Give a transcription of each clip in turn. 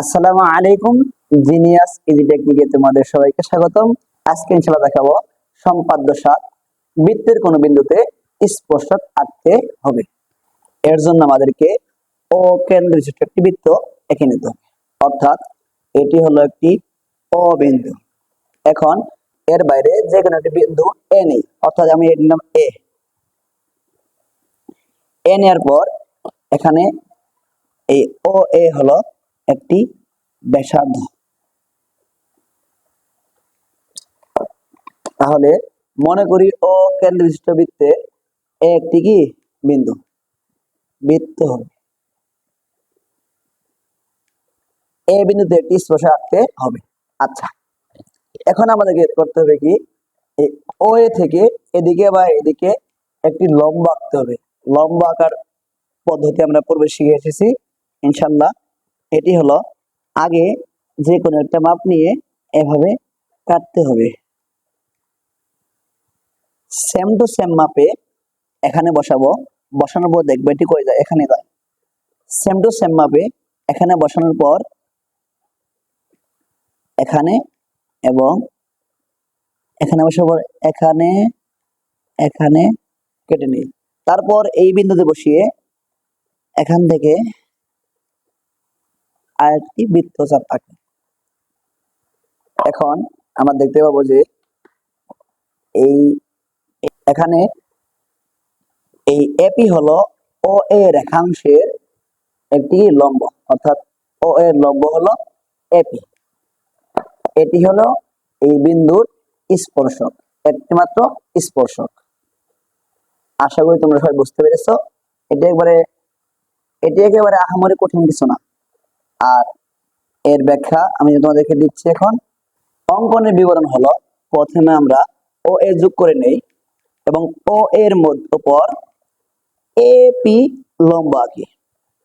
আসসালামু আলাইকুম, genius easy টেকনিকে তোমাদের সবাইকে স্বাগতম। আজকে ইনশাআল্লাহ দেখাবো সম্পাদ্য সাত বৃত্তের কোন বিন্দুতে স্পর্শক আঁকতে হবে। এর জন্য আমাদেরকে ও কেন্দ্র একটি বৃত্ত এঁকে নিতে হবে। অর্থাৎ এটি হলো একটি ও বিন্দু। এখন এর বাইরে যে কোনো একটি বিন্দু এ নেই। অর্থাৎ আমি এর নাম এ এ নেওয়ার পর এখানে এই ও এ হলো একটি ব্যাসার্ধ। তাহলে মনে করি ও কেন্দ্র বিশিষ্ট বৃত্তে একটি কি? বিন্দু। বৃত্ত হবে। এ বিন্দুতে একটি স্পর্শ আঁকতে হবে। আচ্ছা। এখন আমাদেরকে করতে হবে কি? ও এ থেকে এদিকে বা এদিকে একটি লম্ব আঁকতে হবে। লম্ব আঁকার পদ্ধতি আমরা পূর্বে শিখে এসেছি। ইনশাল্লাহ এটি হলো আগে যে কোনো একটা মাপ নিয়ে এভাবে কাটতে হবে। সেম টু সেম মাপে এখানে বসাবো, বসানোর পর দেখবে এটি কই যায়? এখানে যায়। সেম টু সেম মাপে এখানে বসানোর পর এখানে এবং এখানে বসানোর পর এখানে এখানে কেটে নিই। তারপর এই বিন্দুতে বসিয়ে এখান থেকে আরেকটি বৃত্তচাপ আঁকে এখন আমরা দেখতে পাবো যে এই এখানে এই এপি হলো ও এ রেখাংশের একটি লম্ব, অর্থাৎ ও এর লম্ব হলো এপি এটি হলো এই বিন্দুর স্পর্শক, একটি মাত্র স্পর্শক। আশা করি তোমরা সবাই বুঝতে পেরেছ। এটি একবারে, এটি একেবারে আহামরি কঠিন কিছু না। আর এর ব্যাখ্যা আমি তোমাদেরকে দিচ্ছি এখন, অঙ্কনের বিবরণ হলো, প্রথমে আমরা ও এ যোগ করে নেই এবং ও এর মধ্য পর এপি লম্ব আঁকি।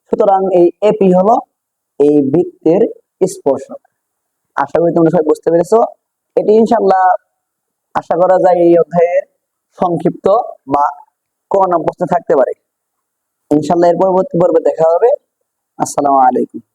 সুতরাং এই এপি হলো এই বৃত্তের স্পর্শক। আশা করি তোমরা সবাই বুঝতে পেরেছ। এটি ইনশাল্লাহ আশা করা যায় এই অধ্যায়ের সংক্ষিপ্ত বা কোন প্রশ্ন থাকতে পারে। ইনশাল্লাহ এর পরবর্তী পর্বে দেখা হবে। আসসালামু আলাইকুম।